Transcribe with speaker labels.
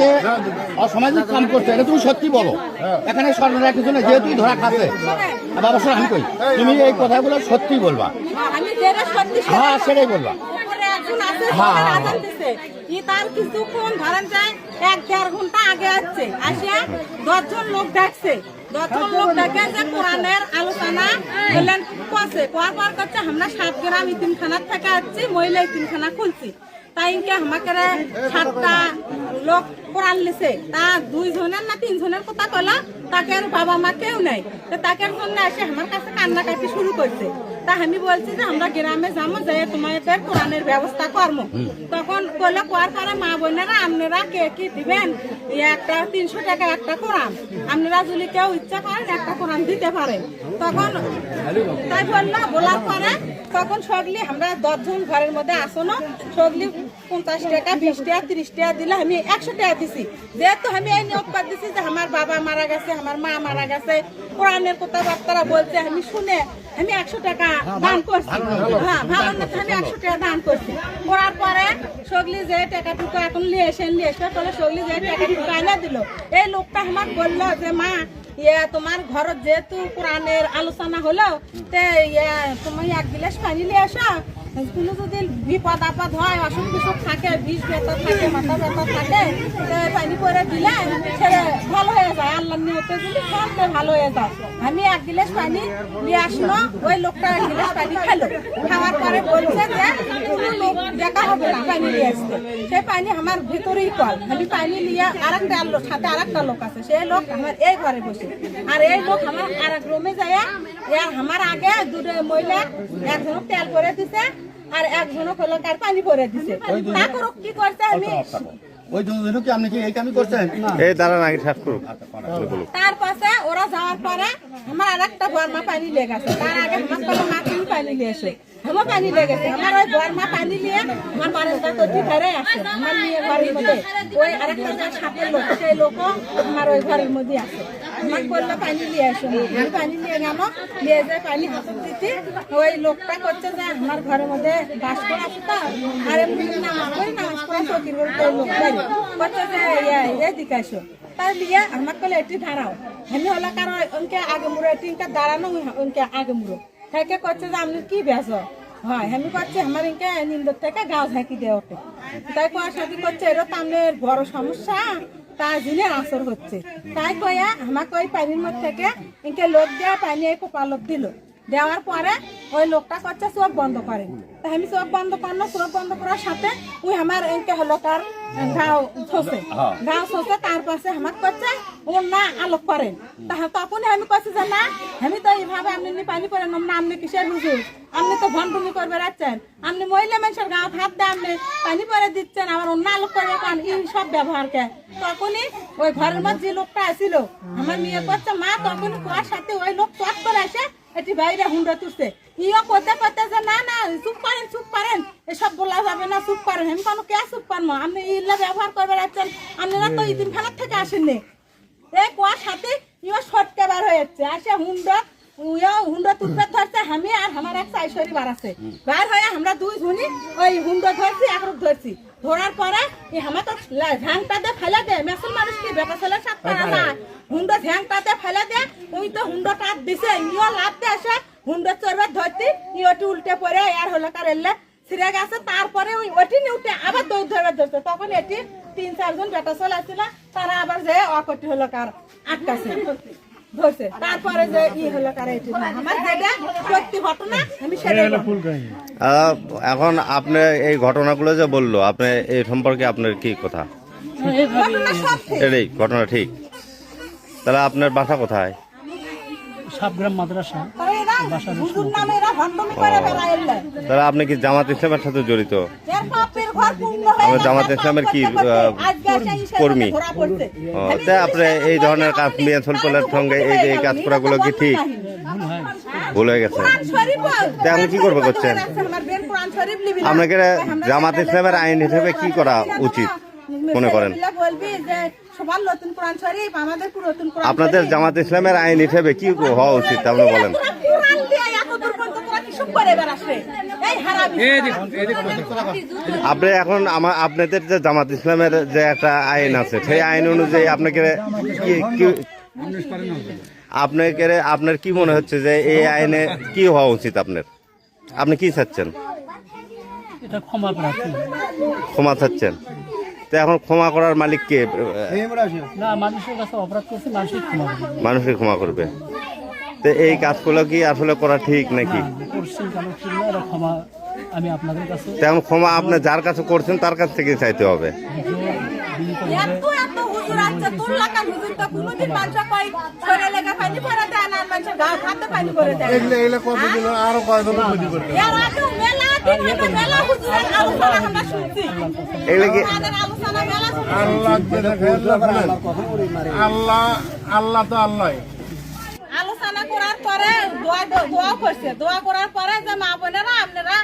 Speaker 1: যে অসামাজিক কাম করছে এটা তুমি সত্যি বলো। এখানে সরকারের কিছু না যেহেতু ধরা খাচ্ছে বাবা শোনো, আমি কই তুমি এই কথাগুলো সত্যি বলবা হ্যাঁ সেটাই বলবা। হ্যাঁ, হ্যাঁ,
Speaker 2: আজান তার কিছুক্ষণ ধরেন যায় এক দেড় ঘণ্টা আগে আসছে। দশজন লোক ডাকছে দশজন লোক ডেকে যে কোরআনের আলোচনা বললেন করছে। কোয়ার পর করছে আমরা সাত গ্রাম ইতিমখানার থেকে আসছি মহিলা ইতিমখানা খুলছি। তাই ইনকে আমাকে সাতটা লোক কোরআন লিছে তা দুই জনের না তিন জনের কথা কলা তাকে আর বাবা মা কেউ নেই। তো তাকে জন্য এসে আমার কাছে কান্নাকাটি শুরু করছে। তা আমি বলছি যে আমরা গ্রামে যাব যে তোমাদের কোরআনের ব্যবস্থা করব তখন কইলে কোয়ার পরে মা বোনেরা আপনারা কে কি দিবেন? একটা তিনশো টাকা একটা কোরআন আপনারা যদি কেউ ইচ্ছা করেন একটা কোরআন দিতে পারেন। তখন তাই বলল বলার পরে তখন সগলি, আমরা দশজন ঘরের মধ্যে আসনো, সগলি পঞ্চাশ টাকা, বিশ টাকা, তিরিশ টাকা দিলে, আমি একশো টাকা দিছি। যেহেতু আমি এই নিয়োগ করে দিছি যে আমার বাবা মারা গেছে, আমার মা মারা গেছে, কোরআনের কথাবার্তারা বলছে, আমি শুনে আমি একশো টাকা দান করছি। হ্যাঁ ভালো না, আমি একশো টাকা দান করছি। করার পরে সগলি যে টাকাটুকু এখন নিয়ে এসে নিয়ে এসে, তাহলে সগলি যে টাকাটুকু আইনা দিল, এই লোকটা আমার বলল যে, মা ইয়ে তোমার ঘর যেহেতু কোরআনের আলোচনা হলো, তে ইয়ে তুমি এক গিলাস পানি নিয়ে আসো। কোনো যদি বিপদ আপদ হয়, অসুখ বিসুখ থাকে, বিষ ব্যথা থাকে, মাথা ব্যথা থাকে পানি করে দিলে ভালো হয়ে যায়। আল্লাহ নিয়তে যদি খাওয়াতে ভালো হয়ে যায়। আমি এক গিলাস পানি নিয়ে আসলো, ওই লোকটা এক গিলাস পানি খেলো খাওয়ার পরে বলছে যে দেখা হবে না পানি নিয়ে আসতে সেই পানি আমার ভেতরেই কল আমি পানি নিয়ে আরেকটা লোক সাথে আরেকটা লোক আছে সেই লোক আমার এই ঘরে বসে আর এই লোক আমার আর এক রুমে যায় আমার আগে দুটো মহিলা একজন তেল করে দিছে আর একজন হলো কার পানি ভরে দিছে তা করুক কি করছে আমি
Speaker 1: ওই দুজনে কি আপনি কি এই কামই করছেন
Speaker 3: এই দাঁড়ান আগে ঠাস করুক
Speaker 2: তার পাশে ওরা যাওয়ার পরে আমার আর একটা বর্মা পানি লেগেছে তার আগে আমার পানি নিয়ে এসে আমার পানি লেগেছে আমার ওই বর্মা পানি নিয়ে আমার বাড়িটা তৈরি ঘরে আসে আমার মেয়ের বাড়ির মধ্যে ওই আরেকটা যে সাপের লোক, সেই লোকও আমার ওই ঘরের মধ্যে আছে। আমার বলল পানি নিয়ে আসো আমি পানি নিয়ে গেল নিয়ে যে পানি হাতে দিতে ওই লোকটা করছে যে আমার ঘরের মধ্যে বাস করে আছে তো। আর এমনি নামাজ পড়ি নামাজ পড়া চকির বলতে ওই লোকটাই করছে যে ইয়ে- এদিকে আসো তাই কলে এটি দাঁড়াও আমি হলো কারণ আগে মুড়ো এটি দাঁড়ানো আগে মুড়ো তাকে করছে যে আপনি কি বেস হয়, আমি করছি আমার ইনকে নিন্দর থেকে গাছ হাঁকি দেওয়া ওঠে তাই সাথে করছে এরও তো আপনার বড় সমস্যা, তা জিনে আসর হচ্ছে। তাই কয়া, আমাকে ওই পানির মধ্যে থেকে ইনকে লোক দেওয়া পানি এই কোপালক দিল। দেওয়ার পরে ওই লোকটা করছে চোখ বন্ধ করে। তা আমি চোখ বন্ধ করল চোখ বন্ধ করার সাথে ওই আমার এনকে হলো কার গাও ছসে গাও ছসে তার পাশে আমার করছে ও না আলোক করেন তাহলে তখনই আমি করছি যে না আমি তো এইভাবে আপনি নি পানি নাম না আপনি কিসের হুজুর? আপনি তো ভণ্ডুমি করবে রাখছেন। আপনি মহিলা মানুষের গাও হাত দিয়ে আপনি পানি পরে দিচ্ছেন আবার অন্য আলোক করে কান? এই সব ব্যবহার কে? তখনই ওই ঘরের মধ্যে যে লোকটা আসিল আমার মেয়ে করছে মা তখনই কুয়ার সাথে ওই লোক চট করে আসে এটি বাইরে হুন্ডা তুলছে। ইও করতে করতে যে না না চুপ করেন চুপ করেন। এসব বলা যাবে না চুপ করেন। আমি কোনো কে চুপ পারব আপনি ইল্লা ব্যবহার করবে রাখছেন আপনারা তো ইদিন ফেলার থেকে আসেননি। এই কুয়ার সাথে ইও শর্ট কেবার হয়ে যাচ্ছে। আসে হুন্ডা হুন্ডা তুলতে ধরছে আমি আর আমার এক চাইশরি বার আছে। বার হয়ে আমরা দুই জনই ওই হুন্ডা ধরছি একরূপ ধরছি। ধরার পরে আমার তো ঝ্যাংটাতে ফেলে দে মেসুল মানুষ কি বেটা ছেলে সাত না হুন্ডা ঝ্যাংটাতে ফেলে দে ওই তো হুন্ডা কাট দিছে ইও লাভ আসে হুন্ডা চড়বে ধরতি ইওটি উল্টে পরে আর হলো কার এলে। ছিঁড়ে গেছে তারপরে ওই ওটি আবার দৌড় ধরবে ধরছে। তখন এটি তিন চারজন বেটা ছেলে আসছিল তারা আবার যে অকটি হলো কার আটকাছে। ধরছে। তারপরে যে ই হলো আমার যেটা সত্যি ঘটনা আমি
Speaker 3: এখন আপনি এই ঘটনাগুলো যে বলল আপনি এই সম্পর্কে আপনার কি কথা?
Speaker 2: ঘটনা
Speaker 3: এটাই ঘটনা ঠিক। তাহলে আপনার বাসা কোথায়?
Speaker 4: সাবগ্রাম মাদ্রাসা।
Speaker 3: তাহলে আপনি কি জামাত ইসলামের সাথে জড়িত? আমার জামাত ইসলামের কি, কর্মী?
Speaker 2: মধ্যে ধরা পড়ছে।
Speaker 3: ও, তা আপনি এই ধরনের কাজ
Speaker 2: আমি
Speaker 3: মিয়ান সঙ্গে এই যে এই কাজ করাগুলো কি ঠিক? ভুল হয়ে গেছে। এখন কি করবে করছেন? আপনাকে জামাত ইসলামের আইন হিসেবে কি করা উচিত? মনে করেন।
Speaker 2: ছেলেপিলে বলবি যে সবার নতুন কোরআন শরীফ আমাদের পুরাতন কোরআন
Speaker 3: আপনাদের জামাত ইসলামের আইন হিসেবে কি হওয়া উচিত? আপনি বলেন
Speaker 2: তোরা কোরআন দিয়ে এত দূর পর্যন্ত তোরা ইসব করে বেড়াচ্ছে এই হারামি
Speaker 3: আপনি এখন আমার আপনাদের যে জামাত ইসলামের যে একটা আইন আছে সেই আইন অনুযায়ী আপনাকে কি- কি- আপনাকে আপনার কি মনে হচ্ছে যে এই আইনে কি হওয়া উচিত আপনার? আপনি কি চাচ্ছেন?
Speaker 4: ক্ষমা
Speaker 3: চাচ্ছেন? তো এখন ক্ষমা করার মালিক কে?
Speaker 4: মানুষের কাছে অপরাধ করছে মানুষের ক্ষমা করবে।
Speaker 3: মানুষকে ক্ষমা করবে। তো এই কাজগুলো কি আসলে করা ঠিক নাকি?
Speaker 4: না, করছেন কেন ঠিক না এটা ক্ষমা আমি আপনাদের কাছে
Speaker 3: তো ক্ষমা আপনি যার কাছে করছেন তার কাছ থেকে চাইতে হবে।
Speaker 5: আল্লাহ আল্লাহ আল্লাহ তো আল্লাহ
Speaker 2: করার পরে দোয়া দোয়া করছে। দোয়া করার পরে যে মা বোনেরা আপনারা